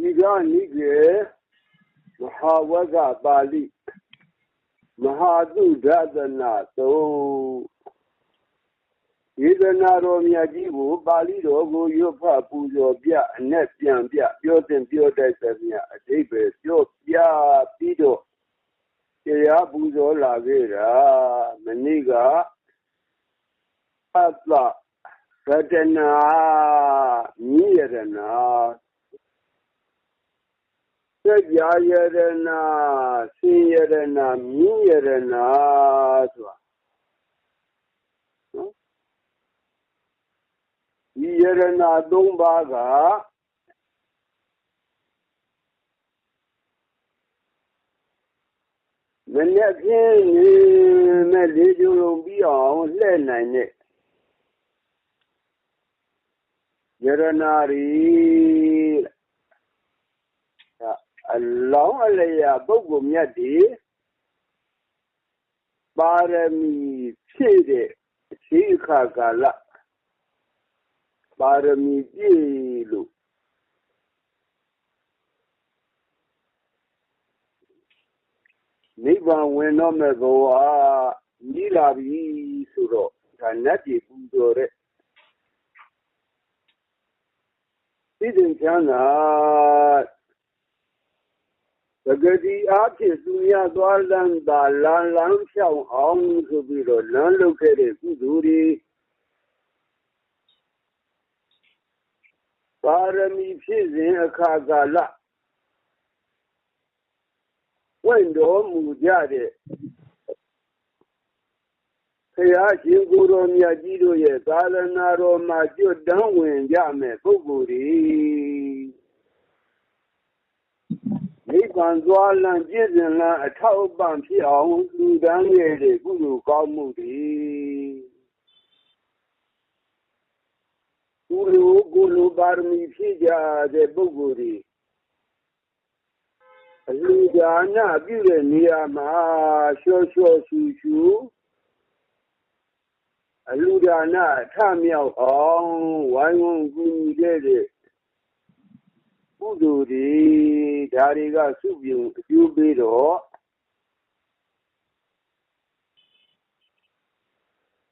ဒီကနိကေမဟာဝကပါဠိမဟာတုဒသနာသုံးယေဒနာတော်မြတ်ကြီးကိုပါဠိတော်ကိုရွတ်ဖတ်ပူဇော်ပြအ내ပြန်ပြပြောတင်ပြောတတ်သမျှအတိပ္ပယ်ပြောပြပြီးတော့တရားပူဇော်လာခဲ့တာမနေ့ကအတ္တရတနာမြည်ရတနာ စัจ जा ယရနာစင်ယရနာမြည်ယရနာဆိုတာနော်ဒီယရနာ၃ပါးကမနေ့ကင်းနေမဲ့လေးကျုံလုံးပြီးအောင်လှည့်နိုင်တဲ့ယရနာရီ အလောင်းအလျာပုဂ္ဂိုလ်မြတ်တွေပါရမီဖြည့်တဲ့အချိန်ခါကာလပါရမီပြည့်လို့နိဗ္ဗာန်ဝင်တော့မဲ့ဘဝကြီးလာပြီဆိုတော့ဒါနတ်ပြည်ပူဇော်တဲ့သိတဲ့ချမ်းသာ ပဂတိအားဖြင့်သူများသွားလမ်းသာလမ်းလမ်းဖြောင်းအောင်ဆိုပြီးတော့လမ်းလုပ်ခဲ့တဲ့ကုသိုလ်တွေပါရမီဖြည့်စဉ်အခါကာလဝင့်တော်မူကြတဲ့ဖရာရှင်ကိုယ်တော်မြတ်ကြီးတို့ရဲ့သာသနာတော်မှာကျွတ်တန်းဝင်ကြမယ်ပုဂ္ဂိုလ်တွေ နိဗ္ဗာန်သွားလံပြည့်စုံလံအထောက်အပံ့ဖြစ်အောင်လူတန်းရဲ့ကုသိုလ်ကောင်းမှုတွေကုလိုကုလိုပါရမီဖြစ်ကြတဲ့ပုဂ္ဂိုလ်တွေအလူဒါနပြုတဲ့နေရာမှာရှော့ရှော့ရှူရှူအလူဒါနထမြောက်အောင်ဝိုင်းဝန်းကူညီတဲ့ ကုသိုလ်တွေဒါတွေကစုပြုံအကျိုးပေးတော့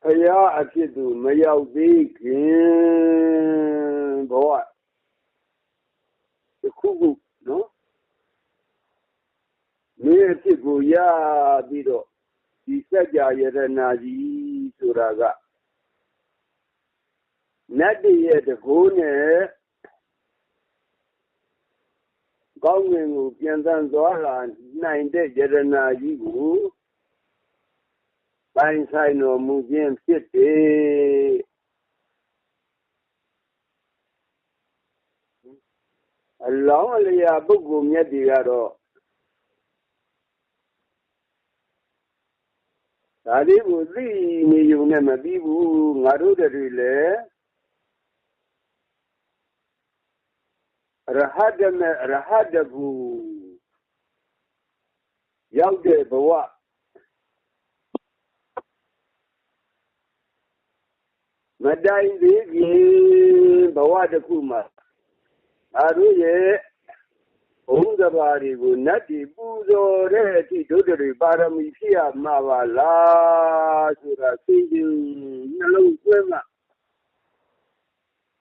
ဘုရားအဖြစ်သူမရောက်သေးခင်ဘဝတခုခုနော်မင်းအဖြစ်ကိုရပြီးတော့ဒီစัจ जा ယရနာကြီးဆိုတာကနတ်တရဲ့တကိုးနဲ့ ကောင်းငင်ကိုပြန်တန်းသွားလာနိုင်တဲ့ယရနာကြီးကိုပိုင်းဆိုင်တော်မူခြင်းဖြစ်တယ်အလောင်းအလျာပုဂ္ဂိုလ်မြတ်တွေကတော့ဒါလေးကိုသိနေုံနဲ့မပြီးဘူးငါတို့တွေလည်း ရဟတမေရဟတကူရောက်တဲ့ဘဝမတိုင်သေးခင်ဘဝတစ်ခုမှာအာတို့ရဲ့ဘုံသဘာတွေကိုနတ်တီပူဇော်တဲ့အထိဒုဒ္ဒတွေပါရမီဖြစ်ရမှာပါလားဆိုတာသိရင်နှလုံးသွင်းမှာ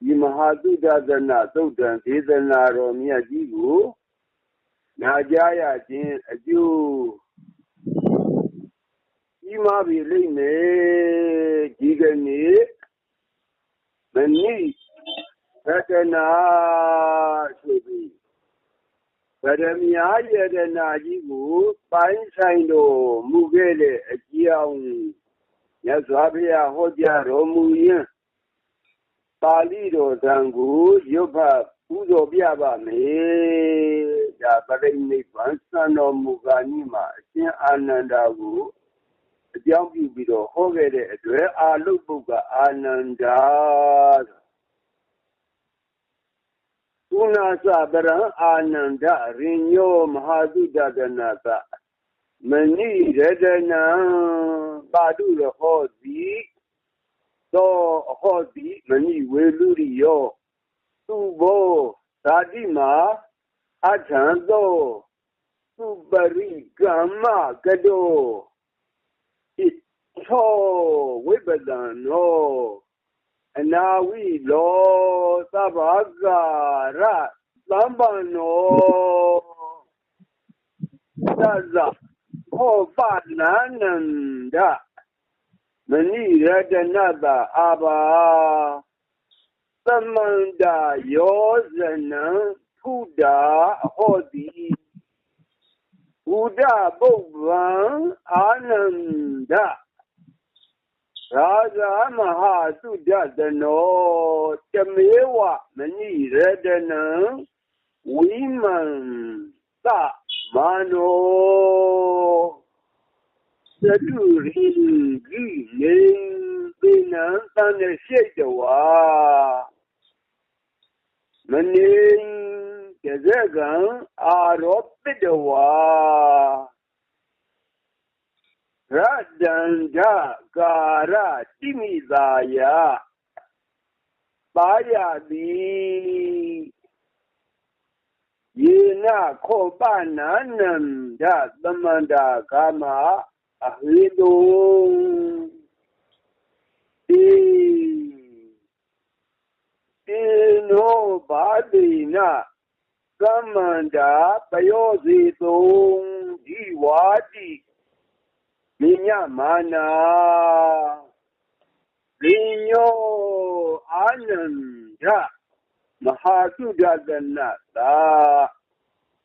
ဒီမဟာသုဒ္ဓသနာသုတ်တံဒေသနာတော်မြတ်ကြီးကိုနာကြားရခြင်းအကျိုးကြီးမားပြီလိမ့်မယ်ဒီကနေ့မနိသတနာဆိုပြီးဗရမယာယတနာကြီးကိုပိုင်းဆိုင်တော်မူခဲ့တဲ့အကြောင်းမြတ်စွာဘုရားဟောကြားတော်မူရင်း ပါဠိတော်သံကိုရွတ်ဖတ်ပူဇော်ပြပါမယ်ဒါပရိနိဗ္ဗာန်စံတော်မူကာနိမှာအရှင်အာနန္ဒာကိုအကြောင်းပြုပြီးတော့ဟောခဲ့တဲ့အတွက်အာလုပုဂ္ဂအာနန္ဒာကုဏသပရံအာနန္ဒရိညောမဟာသုဒကနာသမဏိရတနံပါတုရဟောတိ သောအဟောတိမဏိဝေလူရိယောသူဘောဓာတိမာအထံသောသုပရိကမ္မကတောဣသောဝိပဒံနောအနာဝိလောသဗ္ဗကာရသမ္ပန္နောသဇ္ဇခောပနာနန္ဒ မဏိရတနတအာဘာသမန္တာယောဇနံဖုဒာဟောတိဘုဒ္ဓပုဗ္ဗံအာနန္ဒရာဇာမဟာသုဒတနောတမေဝမဏိရတနံဝိမံသမနော သတုရိဂိနေပိနံတန်ရှိတဝါမနေကြဇကံအာရောပိတဝါရတန္ဒကာရတိမိသာယပါရတိယေနခောပနာနန္ဒသမန္တာကာမ အဟိတုတိတေနောဘာတိနာကမ္မန္တာပ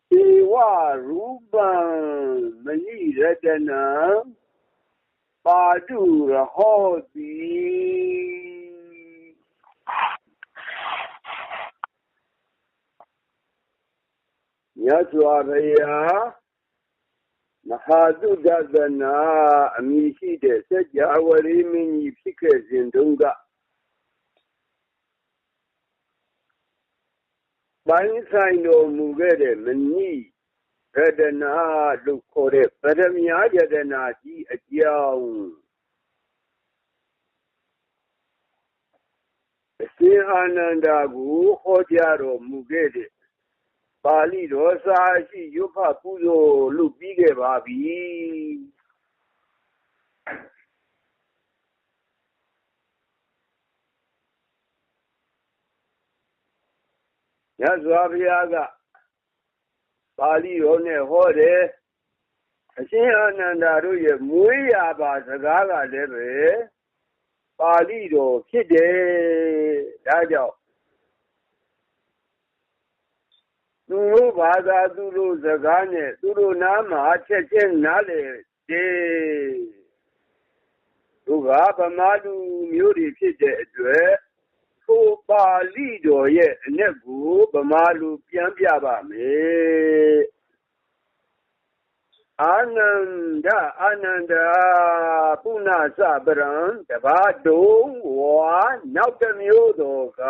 ယောစီတုံဒီဝါတိမိညမာနာလင်းညောအာနန္ဒမဟာသုဒတနာသာဧဝရူပံမဏိရတနာပါတုရဟောတိမြတ်စွာဘုရားမဟာသုဒတနာအမိရှိတဲ့စัจ java ရိမင်းကြီးဖြစ်ခဲ့စဉ်တုန်းက ပိုင်းဆိုင်တော်မူခဲ့တဲ့မဏိရတနာလို့ခေါ်တဲ့ပရမညာရတနာကြီးအကြောင်းအရှင်အာနန္ဒာကိုဟောကြားတော်မူခဲ့တဲ့ပါဠိတော်စာရှိရုပ်ဖပူဇော်လုပ်ပြီးခဲ့ပါပြီ မြတ်စွာဘုရားကပါဠိတော်နဲ့ဟောတယ်အရှင်အာနန္ဒာတို့ရဲ့မွေးရပါစကားကလည်းပဲပါဠိတော်ဖြစ်တယ်ဒါကြောင့်သူတို့ဘာသာသူတို့စကားနဲ့သူတို့နားမှာချက်ချင်းနားလေတယ်သူကဗမာလူမျိုးတွေဖြစ်တဲ့အတွက် ထိုပါဠိတော်ရဲ့အ내ကိုဗမာလူပြန်ပြပါမယ်အာနန္ဒအာနန္ဒပုဏ္ဏစပရံတဘာတုံဝါနောက်တစ်မျိုးတော်က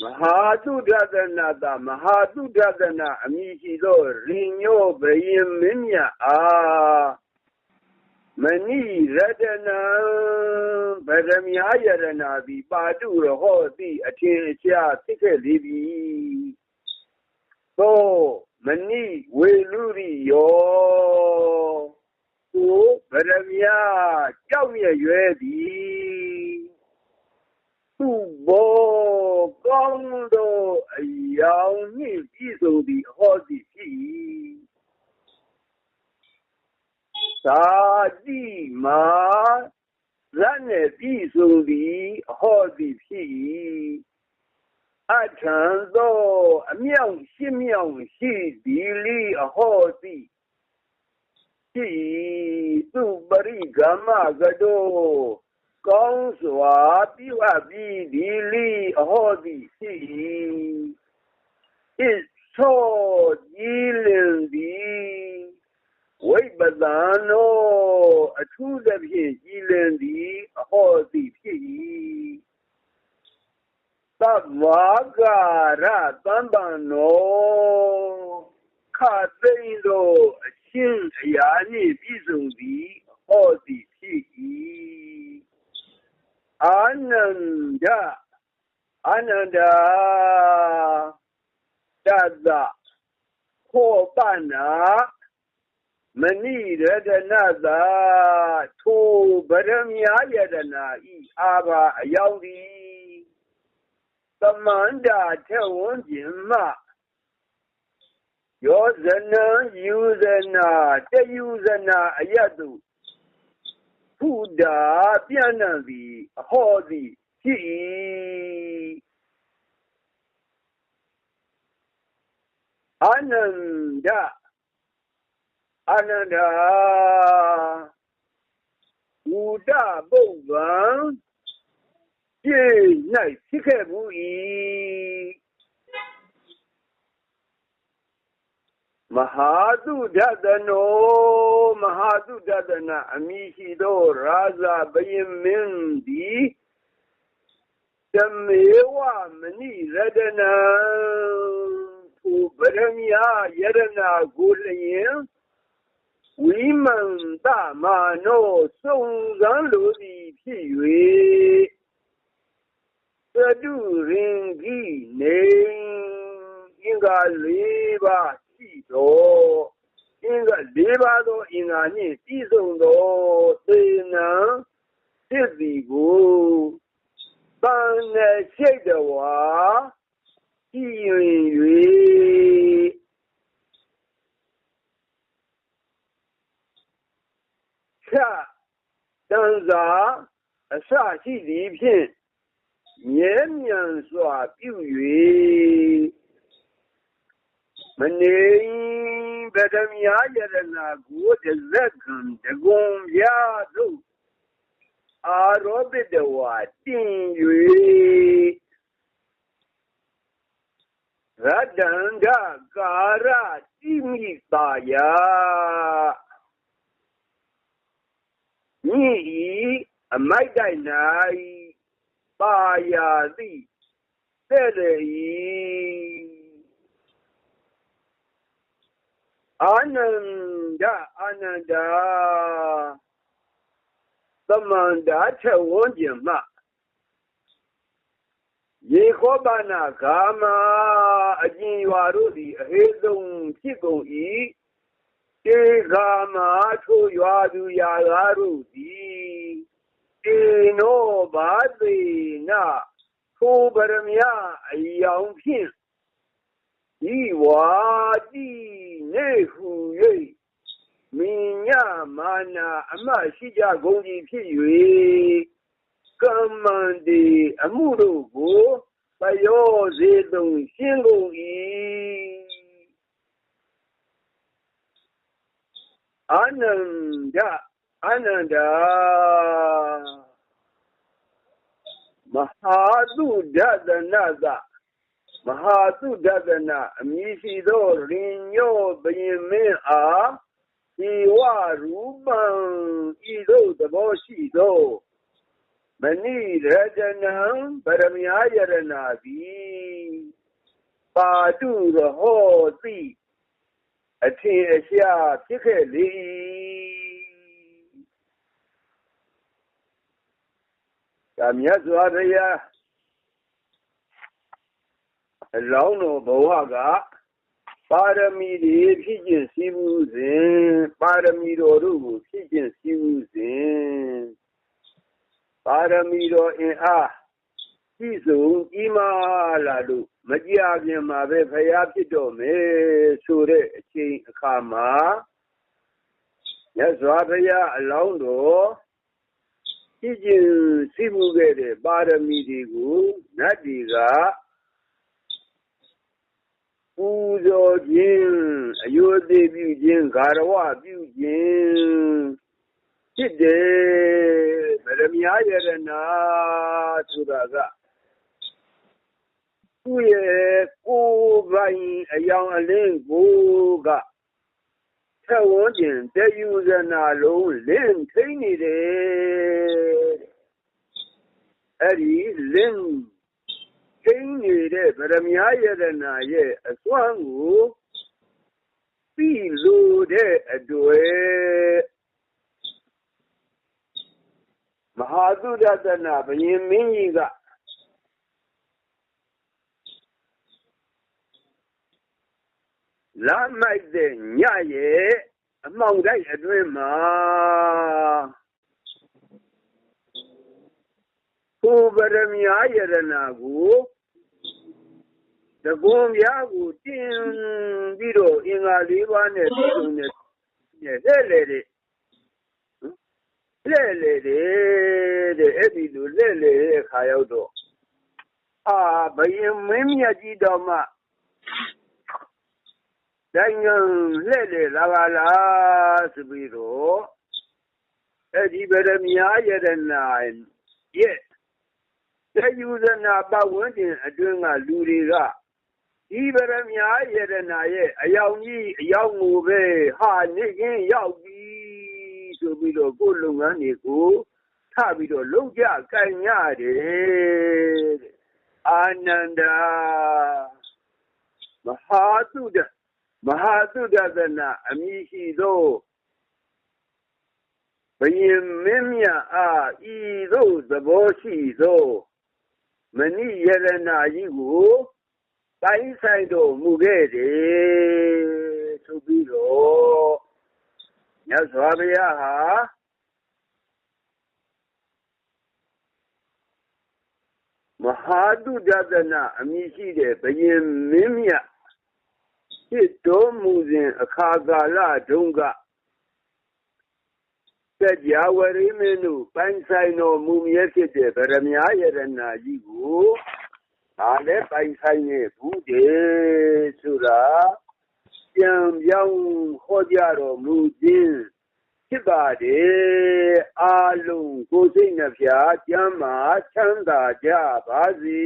မဟာတုဒသနာတမဟာတုဒသနာအမိရှိသောရင်ညောဘယင်မင်းမြအားမဏိရတနာဗ ရမယယရနာတိပါတုရဟောတိအထင်ရှားဖြစ်ခဲ့လေပြီသောမဏိဝေလူရိယောကိုဗရမယကြောက်မြရွယ်သည်သူဘောကောင်းသောအယောင်နှင့်ပြည့်စုံသည့်ဟောသည်ဖြစ်၏သာတိမာ ရနဲ့ပြည့်စုံသည်အဟောသည်ဖြစ်၏အထံသောအမြောက်ရှိမြောက်ရှိသည်လီအဟောသည်ဖြစ်၏သူပရိကမကတောကောင်းစွာပြုအပ်ပြီးဒီလီအဟောသည်ဖြစ်၏ဣသောကြည်လင်သည် ဝိပဒံနောအထူးသဖြင့်ကြည်လင်သည်အဟောသည်ဖြစ်၏သဗ္ဗကာရသံပန္နောခသိမ့်သောအချင်းအရာနှင့်ပြည့်စုံသည်ဟောသည်ဖြစ်၏အာနန္ဒအာနန္ဒာတသခောပနာ မဏိရတနာသာထိုဗရမယယတနာဤအာဘာအယောင်သည်သမန္တာထဝွန်ကျင်မှယောဇနံယူဇနာတယူဇနာအယတုဖုဒာပြန့်နှံ့သည်အဟောသည်ဖြစ်၏အာနန္ဒ အာနန္ဒာဝုဒဘုဗံပြည့်၌ဖြစ်ခဲ့ဘူး၏မဟာတုဒသနောမဟာတုဒသနာအမိရှိသောရာဇဘယင်မင်းသည်သမေဝမဏိရတနာသူဗရမယယရနာကိုလျင် ဝိမန္တမာနောစုံစံလိုသည်ဖြစ်၍သတုရင်ကြီးနေအင်္ဂါ၄ပါးရှိသောအင်္ဂါ၄ပါးသောအင်္ဂါနှင့်ပြည့်စုံသောသေနံဖြစ်သည်ကိုတန်နဲ့ရှိတ်တော်ဝါကြည်ရင်၍ချတန်စာအစ ရှိသည်ဖြင့်မြဲမြံစွာပြု၍မနေဗဒမြာယရနာကိုတဇက်ကံတကုံပြသို့အာရောပိတဝါတင်၍ရတန္တကာရတိမိတာယမိဤ အမိုက်တိုင်၌ပါယာတိတဲ့ရည်အာနန္ဒအာနန္ဒာသမန္တာထဝန်းကျင်မှရေခောပနာဂာမအကျင်ရွာတို့သည်အဟေဆုံးဖြစ်ကုန်၏ဧဂာမထိုရွာသူရာကားတို့သည် ဧနောဘာသေနထိုဗရမယအယောင်ဖြင့်ဤဝါတိနေဟု၍မိညာမာနာအမရှိကြကုန်ကြီးဖြစ်၍ကမ္မန္တိအ မှုတို့ကိုပယောစေတုံရှင်းကုန်၏အာနန္ဒအာနန္ဒာမဟာတုဒသနသမဟာသုဒသနာအမည်ရှိသောရင်ညောဘယင်မင်းအားဒီဝရူပံဤသို့သဘောရှိသောမဏိရတနံပရမယယရနာသည်ပါတုရဟောတိအထင်အရှားဖြစ်ခဲ့လေဒါ မြတ်စွာဘုရားအလောင်းတော်ဘဝကပါရမီတွေဖြစ်ခြင်းစီးမှုစဉ်ပါရမီတော်တို့ကိုဖြစ်ခြင်းစီးမှုစဉ်ပါရမီတော်အင်အားပြည့်စုံကြီးမားလာလို့မကြခင်မှာပဲဖရာဖြစ်တော်မယ်ဆိုတဲ့အချိန်အခါမှာရသော်ဘုရားအလောင်းတော် ဖြစ်ခြင်းစီးမှုခဲ့တဲ့ပါရမီတွေကိုနတ်တွေကပူဇော်ခြင်းအယုသေးပြုခြင်းဂါရဝပြုခြင်းဖြစ်တယ်ဗရမယယရနာဆိုတာကသူ့ရဲ့ကိုယ်ပိုင်အယောင်အလင်းကိုကထဝန်းကျင်တယူဇနာလုံးလင်းထိန်နေတယ်အဲ့ဒီ လင်းထိန်းနေတဲ့ဗရမယယရနာရဲ့အစွမ်းကိုပြီးလို့တဲ့အတွေ့မဟာသုဒသနာဘယင်မင်းကြီးကလမိုက်တဲ့ညရဲ့အမှောင်တိုက်အတွင်းမှာ ကိုဗရမ ्या ယရနာကိုတကွန်ပြားကိုတင်ပြီးတော့အင်္ဂါလေးပါးနဲ့ပြည်ုံနဲ့လှဲ့လေတဲ့လှဲ့လေတဲ့တဲ့အဲ့ဒီလိုလှဲ့လေတဲ့ခါရောက်တော့အာဘယင်မင်းမြတ်ကြီးတော်မှနိုင်ငံလှဲ့လေလာပါလားဆိုပြီးတော့အဲ့ဒီဗရမ ्या ယရနာရဲ့ တယူဇနာပတ်ဝန်းကျင်အတွင်းကလူတွေကဒီဗရမ ्या ယရနာရဲ့အယောင်ကြီးအယောင်ငိုပဲဟာနေကင်းရောက်ပြီဆိုပြီးတော့ကိုယ်လုပ်ငန်းတွေကိုထပြီးတော့လုံကြကင်ရတယ်အာနန္ဒာမဟာသုဒမဟာသုဒသနာအမိရှိသောဘယင်မင်းမြအားဤသို့သဘောရှိသော မဏိယရနာကြီးကိုတိုင်းဆိုင်တော်မူခဲ့တယ်ဆိုပြီးတော့မြတ်စွာဘုရားဟာမဟာတုဒသနာအမည်ရှိတဲ့ဘယင်မင်းမြတ်ဖြစ်တော်မူစဉ်အခါကာလတုန်းက စัจ java ရိမင်းတို့ပိုင်းဆိုင်တော်မူမြဲဖြစ်တဲ့ဗရမ ्या ယရနာကြီးကိုဒါလည်းပိုင်ဆိုင်နေဘူးတယ်ဆိုတာပြန်ပြောင်းဟောကြားတော်မူခြင်းဖြစ်ပါတယ်အာလုံးကိုယ်စိတ်နှဖျားကျမ်းမာချမ်းသာကြပါစေ